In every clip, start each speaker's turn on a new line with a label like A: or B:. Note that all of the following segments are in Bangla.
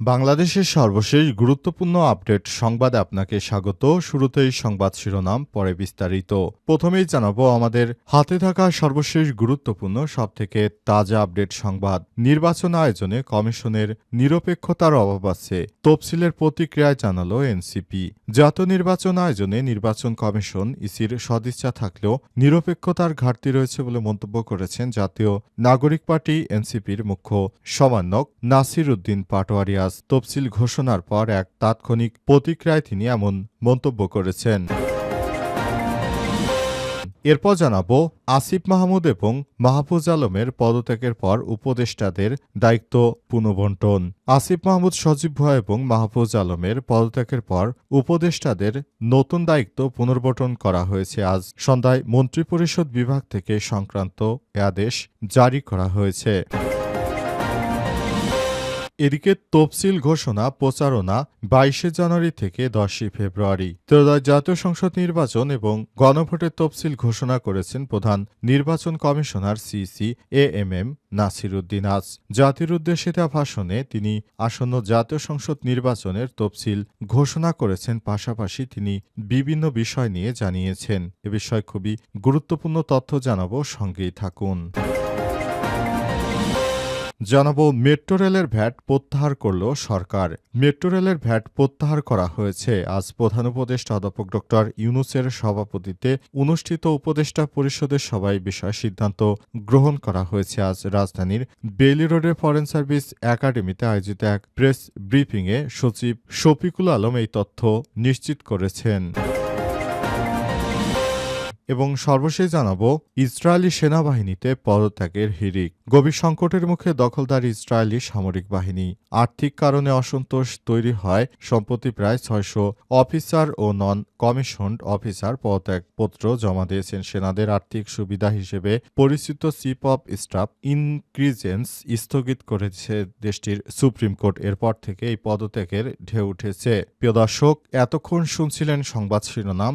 A: বাংলাদেশের সর্বশেষ গুরুত্বপূর্ণ আপডেট সংবাদে আপনাকে স্বাগত। শুরুতেই সংবাদ শিরোনাম, পরে বিস্তারিত। প্রথমেই জানাব আমাদের হাতে থাকা সর্বশেষ গুরুত্বপূর্ণ, সবথেকে তাজা আপডেট সংবাদ। নির্বাচন আয়োজনে কমিশনের নিরপেক্ষতার অভাব আছে, তফসিলের প্রতিক্রিয়ায় জানালো এনসিপি। জাতীয় নির্বাচন আয়োজনে নির্বাচন কমিশন ইসির সদিচ্ছা থাকলেও নিরপেক্ষতার ঘাটতি রয়েছে বলে মন্তব্য করেছেন জাতীয় নাগরিক পার্টি এনসিপির মুখ্য সমন্বয়ক নাসির উদ্দিন পাটোয়ারিয়াস তফসিল ঘোষণার পর এক তাৎক্ষণিক প্রতিক্রিয়ায় তিনি এমন মন্তব্য করেছেন। এরপর জানাব, আসিফ মাহমুদ এবং মাহফুজ আলমের পদত্যাগের পর উপদেষ্টাদের দায়িত্ব পুনঃবন্টন। আসিফ মাহমুদ সজীব ভয় এবং মাহফুজ আলমের পদত্যাগের পর উপদেষ্টাদের নতুন দায়িত্ব পুনর্বন্টন করা হয়েছে। আজ সন্ধ্যায় মন্ত্রিপরিষদ বিভাগ থেকে সংক্রান্ত আদেশ জারি করা হয়েছে। এদিকে তফসিল ঘোষণা, প্রচারণা বাইশে জানুয়ারি থেকে দশই ফেব্রুয়ারি। ত্রয়োদশ জাতীয় সংসদ নির্বাচন এবং গণভোটের তফসিল ঘোষণা করেছেন প্রধান নির্বাচন commissioner CEC A M M Nasir Uddin আজ। জাতির উদ্দেশ্যে দেওয়া ভাষণে তিনি আসন্ন জাতীয় সংসদ নির্বাচনের তফসিল ঘোষণা করেছেন, পাশাপাশি তিনি বিভিন্ন বিষয় নিয়ে জানিয়েছেন। এ বিষয়ে খুবই গুরুত্বপূর্ণ তথ্য জানাব, সঙ্গেই থাকুন। জানাব, মেট্রো রেলের ভ্যাট প্রত্যাহার করল সরকার। মেট্রো রেলের ভ্যাট প্রত্যাহার করা হয়েছে। আজ প্রধান উপদেষ্টা অধ্যাপক ড ইউনুসের সভাপতিত্বে অনুষ্ঠিত উপদেষ্টা পরিষদের সভায় বিষয় সিদ্ধান্ত গ্রহণ করা হয়েছে। আজ রাজধানীর বেইলি রোডের ফরেন সার্ভিস একাডেমিতে আয়োজিত এক প্রেস ব্রিফিংয়ে সচিব শফিকুল আলম এই তথ্য নিশ্চিত করেছেন। এবং সর্বশেষ জানাব, ইসরায়েলি সেনাবাহিনীতে পদত্যাগের হিরিক গভীর সংকটের মুখে দখলদার ইসরায়েলি সামরিক বাহিনী আর্থিক কারণে অসন্তোষ তৈরি হয়। সম্প্রতি প্রায় ছয়শো অফিসার ও নন কমিশনড অফিসার পদত্যাগপত্র জমা দিয়েছেন। সেনাদের আর্থিক সুবিধা হিসেবে পরিচিত চিফ অব স্টাফ ইনক্রিজেন্স স্থগিত করেছে দেশটির সুপ্রিম কোর্ট। এরপর থেকে এই পদত্যাগের ঢেউ উঠেছে। প্রিয় দর্শক, এতক্ষণ শুনছিলেন সংবাদ শিরোনাম।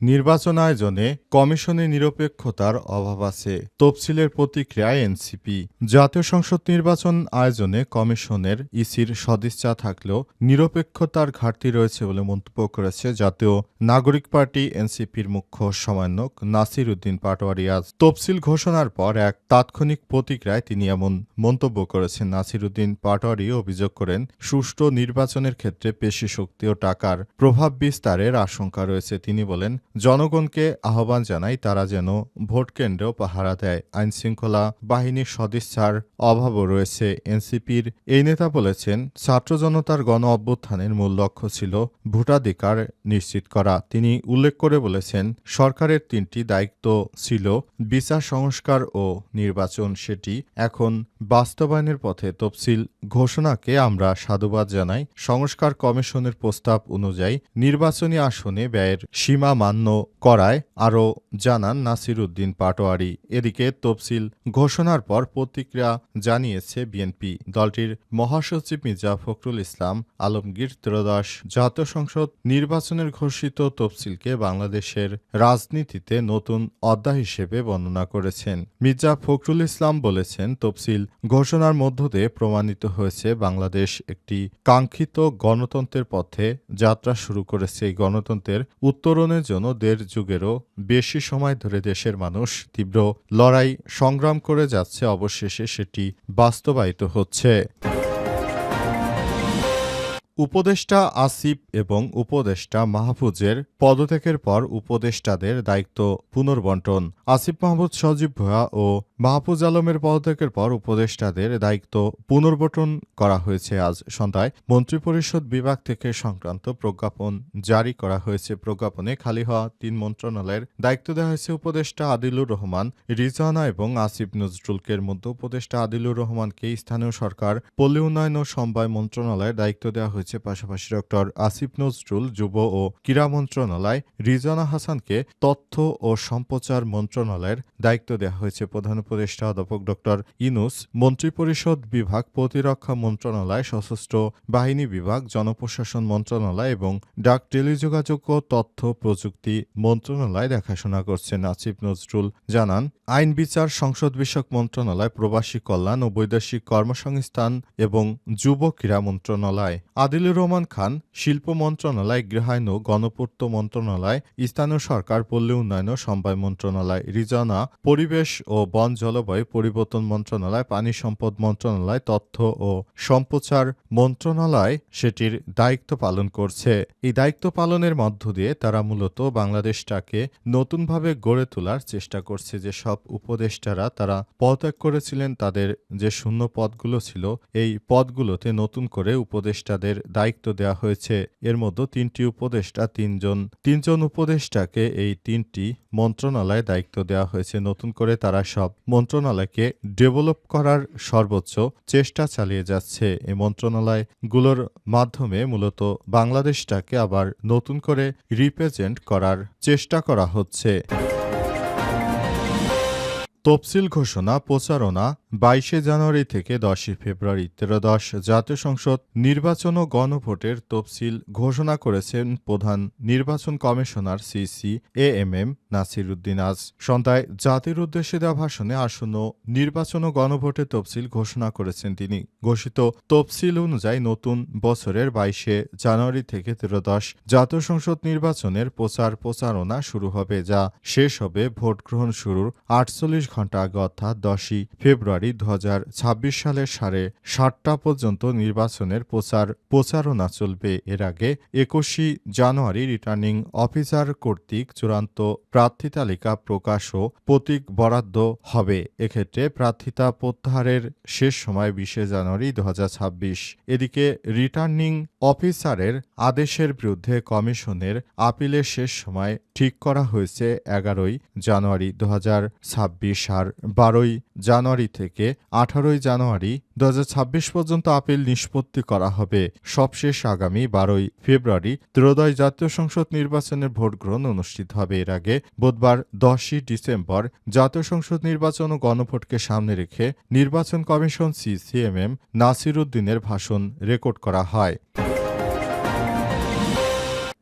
A: নির্বাচন আয়োজনে কমিশনে নিরপেক্ষতার অভাব আছে। তফসিলের প্রতিক্রিয়ায় এনসিপি। জাতীয় সংসদ নির্বাচন আয়োজনে কমিশনের ইসির সদিচ্ছা থাকলেও নিরপেক্ষতার ঘাটতি রয়েছে বলে মন্তব্য করেছে জাতীয় নাগরিক পার্টি এনসিপির মুখ্য সমন্বয়ক নাসির উদ্দিন পাটোয়ারিয়াজ। তফসিল ঘোষণার পর এক তাৎক্ষণিক প্রতিক্রিয়ায় তিনি এমন মন্তব্য করেছেন। নাসির উদ্দিন পাটোয়ারি অভিযোগ করেন, সুষ্ঠু নির্বাচনের ক্ষেত্রে পেশি শক্তি ও টাকার প্রভাব বিস্তারের আশঙ্কা রয়েছে। তিনি বলেন জনগণকে আহ্বান জানাই তারা যেন ভোট কেন্দ্র পাহারা দেয় আইনশৃঙ্খলা বাহিনীর সদিচ্ছার অভাবও রয়েছে এনসিপির। এই নেতা বলেছেন, ছাত্র জনতার গণ অভ্যুত্থানের মূল লক্ষ্য ছিল ভোটাধিকার নিশ্চিত করা। তিনি উল্লেখ করে বলেছেন, সরকারের তিনটি দায়িত্ব ছিল বিচার সংস্কার ও নির্বাচন। সেটি এখন বাস্তবায়নের পথে তফসিল ঘোষণাকে আমরা সাধুবাদ জানাই। সংস্কার কমিশনের প্রস্তাব অনুযায়ী নির্বাচনী আসনে ব্যয়ের সীমা মান্য করায় আরও জানান নাসির উদ্দিন পাটোয়ারি। এদিকে তফসিল ঘোষণার পর প্রতিক্রিয়া জানিয়েছে বিএনপি। দলটির মহাসচিব মির্জা ফখরুল ইসলাম আলমগীর ত্রয়োদশ জাতীয় সংসদ নির্বাচনের ঘোষিত তফসিলকে বাংলাদেশের রাজনীতিতে নতুন অধ্যায় হিসেবে বর্ণনা করেছেন। মির্জা ফখরুল ইসলাম বলেছেন, তফসিল ঘোষণার মধ্য দিয়ে প্রমাণিত হয়েছে বাংলাদেশ একটি কাঙ্ক্ষিত গণতন্ত্রের পথে যাত্রা শুরু করেছে। এই গণতন্ত্রের উত্তরণের জন্য দেড় যুগেরও বেশি সময় ধরে দেশের মানুষ তীব্র লড়াই সংগ্রাম করে যাচ্ছে, অবশেষে সেটি বাস্তবায়িত হচ্ছে। উপদেষ্টা আসিফ এবং উপদেষ্টা মাহফুজের পদত্যাগের পর উপদেষ্টাদের দায়িত্ব পুনর্বন্টন। আসিফ মাহমুদ, সজীব ভুয়া ও মাহফুজ আলমের পদত্যাগের পর উপদেষ্টাদের দায়িত্ব পুনর্বন্টন করা হয়েছে আজ সন্ধ্যায়। মন্ত্রিপরিষদ বিভাগ থেকে সংক্রান্ত প্রজ্ঞাপন জারি করা হয়েছে। প্রজ্ঞাপনে খালি হওয়া তিন মন্ত্রণালয়ের দায়িত্ব দেওয়া হয়েছে উপদেষ্টা আদিলুর রহমান রিজানা এবং আসিফ নজরুলকের মধ্যে। উপদেষ্টা আদিলুর রহমানকে স্থানীয় সরকার, পল্লী উন্নয়ন ও সমবায় মন্ত্রণালয়ের দায়িত্ব দেওয়া হয়েছে। পাশাপাশি ডক্টর আসিফ নজরুল, যুব ও ক্রীড়া মন্ত্রণালয় রিজানা হাসানকে তথ্য ও সম্প্রচার মন্ত্রণালয়ের দায়িত্ব দেওয়া হয়েছে। প্রধান উপদেষ্টা অধ্যাপক ডক্টর ইনুস মন্ত্রিপরিষদ বিভাগ, প্রতিরক্ষা মন্ত্রণালয়, সশস্ত্র বাহিনী বিভাগ, জনপ্রশাসন মন্ত্রণালয় এবং ডাক টেলিযোগাযোগ ও তথ্য প্রযুক্তি মন্ত্রণালয় দেখাশোনা করছেন। আসিফ নজরুল জানান, আইন বিচার, সংসদ বিষয়ক মন্ত্রণালয়, প্রবাসী কল্যাণ ও বৈদেশিক কর্মসংস্থান এবং যুব ক্রীড়া মন্ত্রণালয়। আদিলুর রহমান খান শিল্প মন্ত্রণালয় গৃহায়ন গণপূর্ত মন্ত্রণালয়, স্থানীয় সরকার, পল্লী উন্নয়ন ও সমবায় মন্ত্রণালয়, রিজানা, পরিবেশ ও বন জলবায়ু পরিবর্তন মন্ত্রণালয়, পানি সম্পদ মন্ত্রণালয়, তথ্য ও সম্প্রচার মন্ত্রণালয় সেটির দায়িত্ব পালন করছে। এই দায়িত্ব পালনের মধ্য দিয়ে তারা মূলত বাংলাদেশটাকে নতুনভাবে গড়ে তোলার চেষ্টা করছে। যে সব উপদেষ্টারা তারা পদত্যাগ করেছিলেন, তাদের যে শূন্য পদগুলো ছিল, এই পদগুলোতে নতুন করে উপদেষ্টাদের দায়িত্ব দেওয়া হয়েছে। এর মধ্যে তিনটি উপদেষ্টা, তিনজন তিনজন উপদেষ্টাকে এই তিনটি মন্ত্রণালয়ে দায়িত্ব দেওয়া হয়েছে। নতুন করে তারা সব মন্ত্রণালয়কে ডেভেলপ করার সর্বোচ্চ চেষ্টা চালিয়ে যাচ্ছে। এই মন্ত্রণালয়গুলোর মাধ্যমে মূলত বাংলাদেশটাকে আবার নতুন করে রিপ্রেজেন্ট করার চেষ্টা করা হচ্ছে। তফসিল ঘোষণা, প্রচারণা বাইশে জানুয়ারি থেকে দশই ফেব্রুয়ারি তেরোদশ জাতীয় সংসদ নির্বাচন ও গণভোটের তফসিল ঘোষণা করেছেন প্রধান নির্বাচন commissioner CEC A M M Nasir Uddin আজ। সন্ধ্যায় জাতির উদ্দেশ্যে দেওয়া ভাষণে আসন্ন নির্বাচন ও গণভোটের তফসিল ঘোষণা করেছেন তিনি। ঘোষিত তফসিল অনুযায়ী নতুন বছরের বাইশে জানুয়ারি থেকে তেরোদশ জাতীয় সংসদ নির্বাচনের প্রচার প্রচারণা শুরু হবে, যা শেষ হবে ভোট গ্রহণ শুরুর আটচল্লিশ ঘণ্টা আগে, অর্থাৎ দশই ফেব্রুয়ারি দু হাজার ছাব্বিশ সালের সাড়ে সাতটা পর্যন্ত নির্বাচনের প্রচার প্রচারণা চলবে। এর আগে একুশে জানুয়ারি রিটার্নিং অফিসার কর্তৃক চূড়ান্ত প্রার্থী তালিকা প্রকাশ ও প্রতীক বরাদ্দ হবে। এক্ষেত্রে প্রার্থিতা প্রত্যাহারের শেষ সময় বিশে জানুয়ারি দু হাজার ছাব্বিশ। এদিকে রিটার্নিং অফিসারের আদেশের বিরুদ্ধে কমিশনের আপিলের শেষ সময় ঠিক করা হয়েছে এগারোই জানুয়ারি দু হাজার ছাব্বিশ আর বারোই জানুয়ারি থেকে। আঠারোই জানুয়ারি দু হাজার ছাব্বিশ পর্যন্ত আপিল নিষ্পত্তি করা হবে। সবশেষ আগামী বারোই ফেব্রুয়ারি ত্রোদয় জাতীয় সংসদ নির্বাচনের ভোটগ্রহণ অনুষ্ঠিত হবে। এর আগে বুধবার দশই ডিসেম্বর জাতীয় সংসদ নির্বাচন ও গণভোটকে সামনে রেখে নির্বাচন কমিশন সিসিএমএম নাসির উদ্দিনের ভাষণ রেকর্ড করা হয়।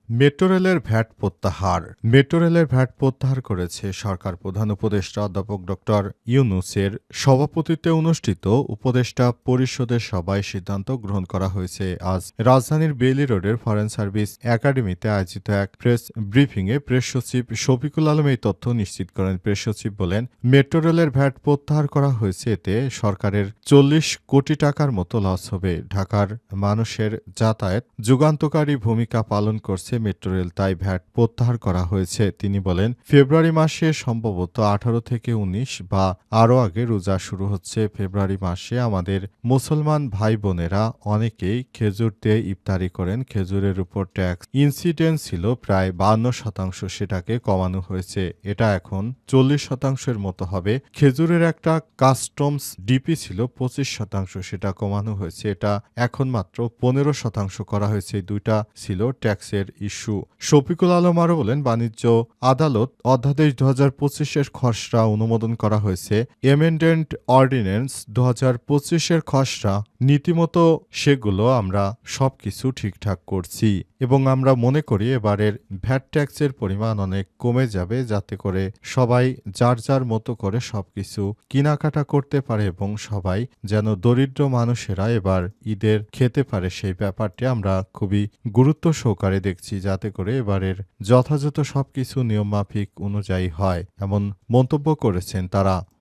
A: মেট্রো রেলের ভ্যাট প্রত্যাহার। মেট্রো রেলের ভ্যাট প্রত্যাহার করেছে সরকার প্রধান উপদেষ্টা অধ্যাপক ডক্টর ইউনুসের সভাপতিত্বে অনুষ্ঠিত উপদেষ্টা পরিষদের সভায় সিদ্ধান্ত গ্রহণ করা হয়েছে। আজ রাজধানীর বেইলি রোডের ফরেন সার্ভিস একাডেমিতে আয়োজিত এক প্রেস ব্রিফিংয়ে প্রেস সচিব শফিকুল আলম এই তথ্য নিশ্চিত করেন। প্রেস সচিব বলেন, মেট্রো রেলের ভ্যাট প্রত্যাহার করা হয়েছে, এতে সরকারের চল্লিশ কোটি টাকার মতো লস হবে। ঢাকার মানুষের যাতায়াত যুগান্তকারী ভূমিকা পালন করছে মেট্রো রেল তাই ভ্যাট প্রত্যাহার করা হয়েছে। তিনি বলেন, ফেব্রুয়ারি মাসে সম্ভবত আঠারো থেকে উনিশ বা আরও আগে রোজা শুরু হচ্ছে। ফেব্রুয়ারি মাসে আমাদের মুসলমান ভাই বোনেরা অনেকেই খেজুর দিয়ে ইফতারি করেন। খেজুরের উপর ট্যাক্স ইনসিডেন্ট ছিল প্রায় বান্ন শতাংশ, সেটাকে কমানো হয়েছে। এটা এখন চল্লিশ শতাংশের মতো হবে। খেজুরের একটা কাস্টমস ডিপি ছিল পঁচিশ শতাংশ, সেটা কমানো হয়েছে। এটা এখন মাত্র পনেরো শতাংশ করা হয়েছে। দুইটা ছিল ট্যাক্সের ইস্যু। শফিকুল আলম আরও বলেন, বাণিজ্য, আদালত অধ্যাদেশ দু হাজার পঁচিশের খসড়া অনুমোদন করা হয়েছে। এমেন্ডেন্ট অর্ডিন্যান্স দু হাজার পঁচিশের খসড়া, নীতিমতো সেগুলো আমরা সবকিছু ঠিকঠাক করছি। এবং আমরা মনে করি এবারের ভ্যাট ট্যাক্সের পরিমাণ অনেক কমে যাবে, যাতে করে সবাই যার যার মতো করে সবকিছু কেনাকাটা করতে পারে এবং সবাই যেন দরিদ্র মানুষেরা এবার ঈদের খেতে পারে। সেই ব্যাপারটি আমরা খুবই গুরুত্ব সহকারে দেখছি, যাতে করে এবারের যথাযথ সবকিছু নিয়মমাফিক অনুযায়ী হয়, এমন মন্তব্য করেছেন তারা।